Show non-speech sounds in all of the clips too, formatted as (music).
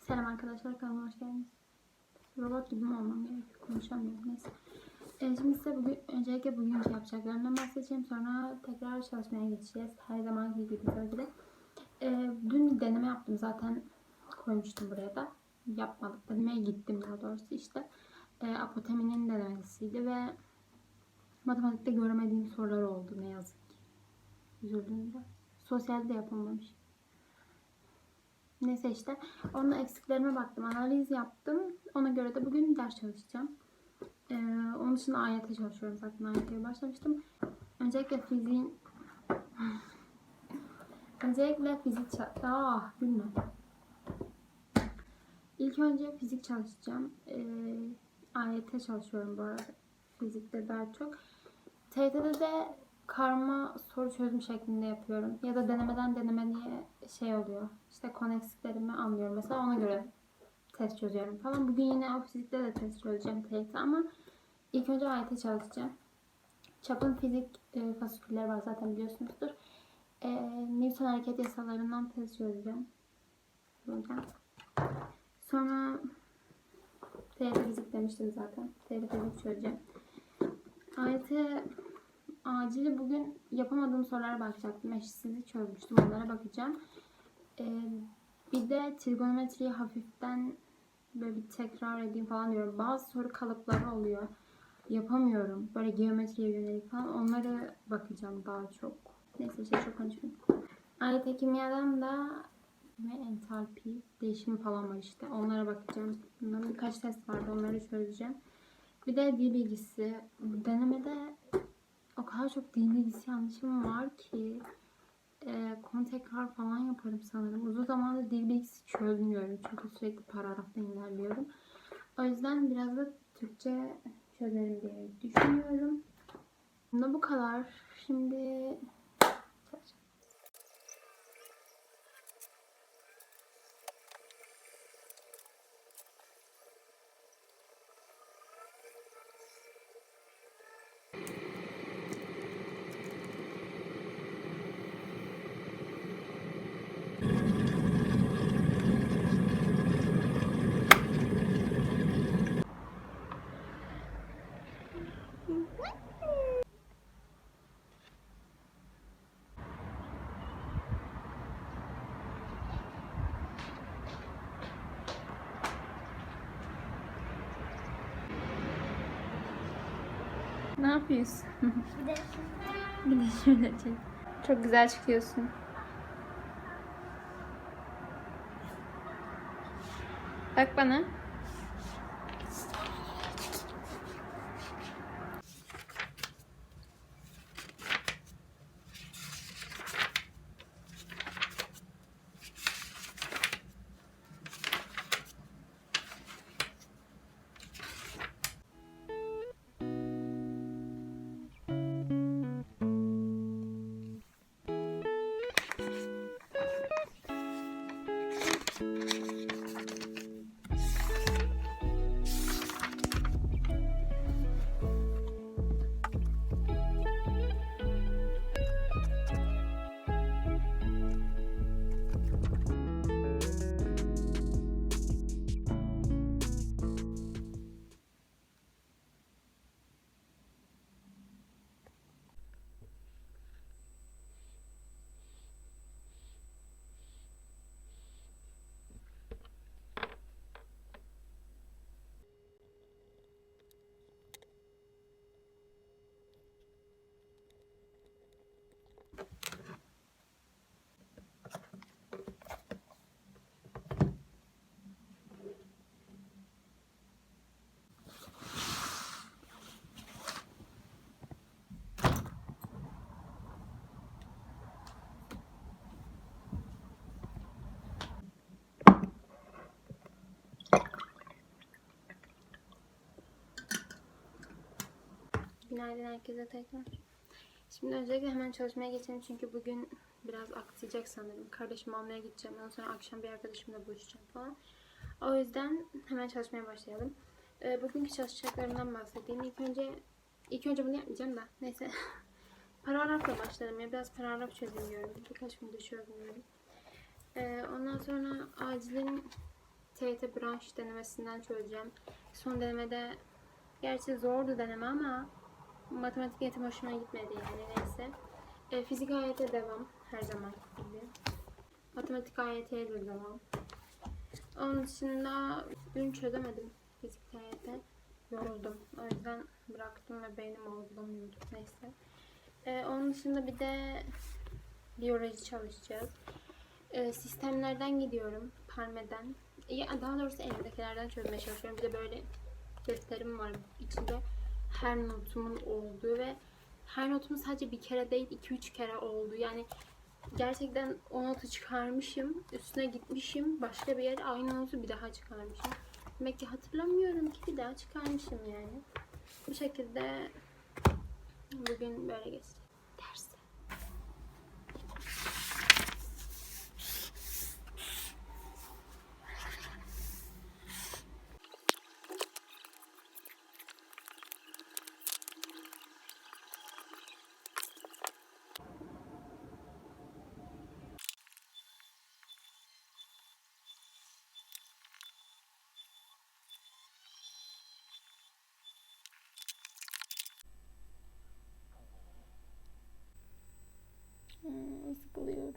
Selam arkadaşlar kanalıma hoş geldiniz. Robot gibi mi olmam gerekiyor? Konuşamıyorum neyse. Ee, şimdi size bugün, öncelikle bugünkü yapacaklarımdan bahsedeceğim. Sonra tekrar çalışmaya geçeceğiz. Her zamanki gibi tabii de. Ee, dün deneme yaptım zaten koymuştum buraya da. Yapmadık. Denemeye gittim daha doğrusu işte. Ee, apoteminin denemesiydi ve matematikte göremediğim sorular oldu ne yazık ki. Üzüldüm biraz. Sosyalde de yapamamış. Neyse işte onun eksiklerime baktım, analiz yaptım. Ona göre de bugün ders çalışacağım. Ee, onun dışında AYT çalışıyorum zaten. AYT'ye başlamıştım. Öncelikle fiziğin... (sighs) Öncelikle fizik çal... Ah, gülme. İlk önce fizik çalışacağım. Ee, AYT çalışıyorum bu arada. Fizikte daha çok. TYT'de de karma soru çözüm şeklinde yapıyorum. Ya da denemeden denemeliye şey oluyor. İşte konu eksiklerimi anlıyorum. Mesela ona göre test çözüyorum falan. Bugün yine o fizikte de test çözeceğim TYT ama ilk önce AYT çalışacağım. Çapın fizik e, fasikülleri var zaten biliyorsunuzdur. E, Newton hareket yasalarından test çözeceğim. Çözeceğim. Sonra TYT fizik demiştim zaten. TYT fizik çözeceğim. AYT acili bugün yapamadığım sorulara bakacaktım. Eşitsizlik çözmüştüm. Onlara bakacağım. Ee, bir de trigonometriyi hafiften böyle bir tekrar edeyim falan diyorum. Bazı soru kalıpları oluyor. Yapamıyorum. Böyle geometriye yönelik falan. Onları bakacağım daha çok. Neyse şey çok konuşmayayım. AYT kimyadan da ve entalpi değişimi falan var işte. Onlara bakacağım. Bunların birkaç test vardı. Onları çözeceğim. Bir de dil bilgisi. Denemede o kadar çok dil bilgisi yanlışım var ki e, konu tekrar falan yaparım sanırım. Uzun zamandır dil bilgisi çözmüyorum. Çünkü sürekli paragraftan ilerliyorum. O yüzden biraz da Türkçe çözerim diye düşünüyorum. Bunda bu kadar. Şimdi ne yapıyorsun? Bir de Bir de şöyle çek. Çok güzel çıkıyorsun. Bak bana. Günaydın herkese tekrar. Şimdi öncelikle hemen çalışmaya geçelim çünkü bugün biraz aksayacak sanırım. Kardeşimi almaya gideceğim. Ondan sonra akşam bir arkadaşımla buluşacağım falan. O yüzden hemen çalışmaya başlayalım. Ee, bugünkü çalışacaklarımdan bahsedeyim. İlk önce İlk önce bunu yapmayacağım da. Neyse. (laughs) paragrafla başladım ya. Biraz paragraf çözeyim diyorum. Birkaç gündür çözmüyorum. Ee, ondan sonra acilin TYT branş denemesinden çözeceğim. Son denemede gerçi zordu deneme ama matematik eğitim hoşuma gitmedi yani neyse. Ee, fizik AYT devam her zaman gibi. Matematik AYT'ye de devam. Onun dışında dün çözemedim fizik TYT. Yoruldum. O yüzden bıraktım ve beynim algılamıyordu. Neyse. Ee, onun dışında bir de biyoloji çalışacağız. Ee, sistemlerden gidiyorum. Parme'den. Ya, daha doğrusu elimdekilerden çözmeye çalışıyorum. Bir de böyle defterim var. İçinde her notumun olduğu ve her notumun sadece bir kere değil 2-3 kere oldu. Yani gerçekten o notu çıkarmışım. Üstüne gitmişim. Başka bir yere aynı notu bir daha çıkarmışım. Demek ki hatırlamıyorum ki bir daha çıkarmışım yani. Bu şekilde bugün böyle geçti. Mm, it's glued.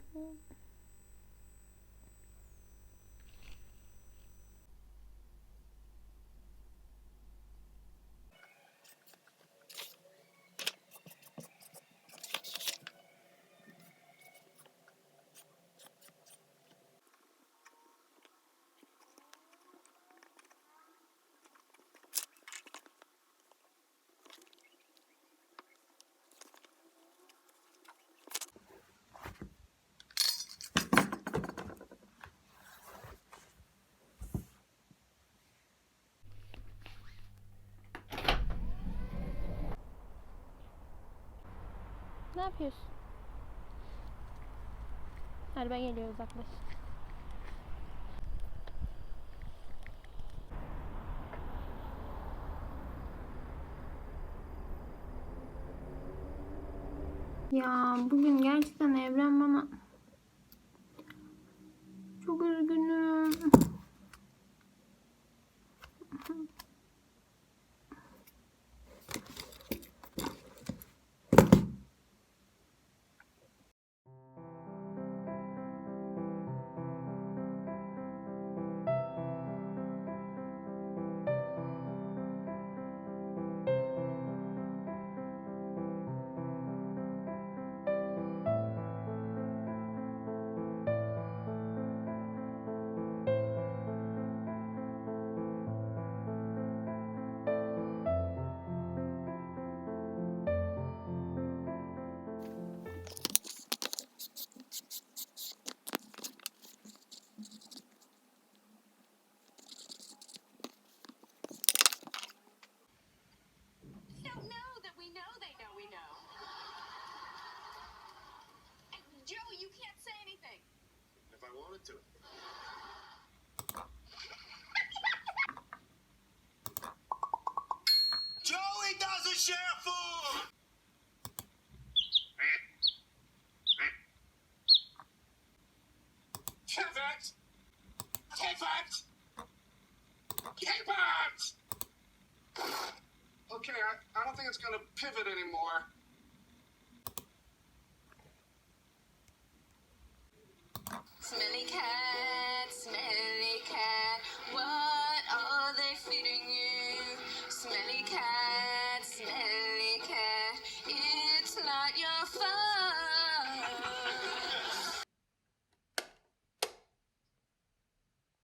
Yapıyorsun? Araba geliyor uzaklaş. Ya bugün gerçekten Evren bana çok üzgünüm. If I wanted to. Joey doesn't share food! Keep it! Keep it! It! Okay, I, I don't think it's gonna pivot anymore.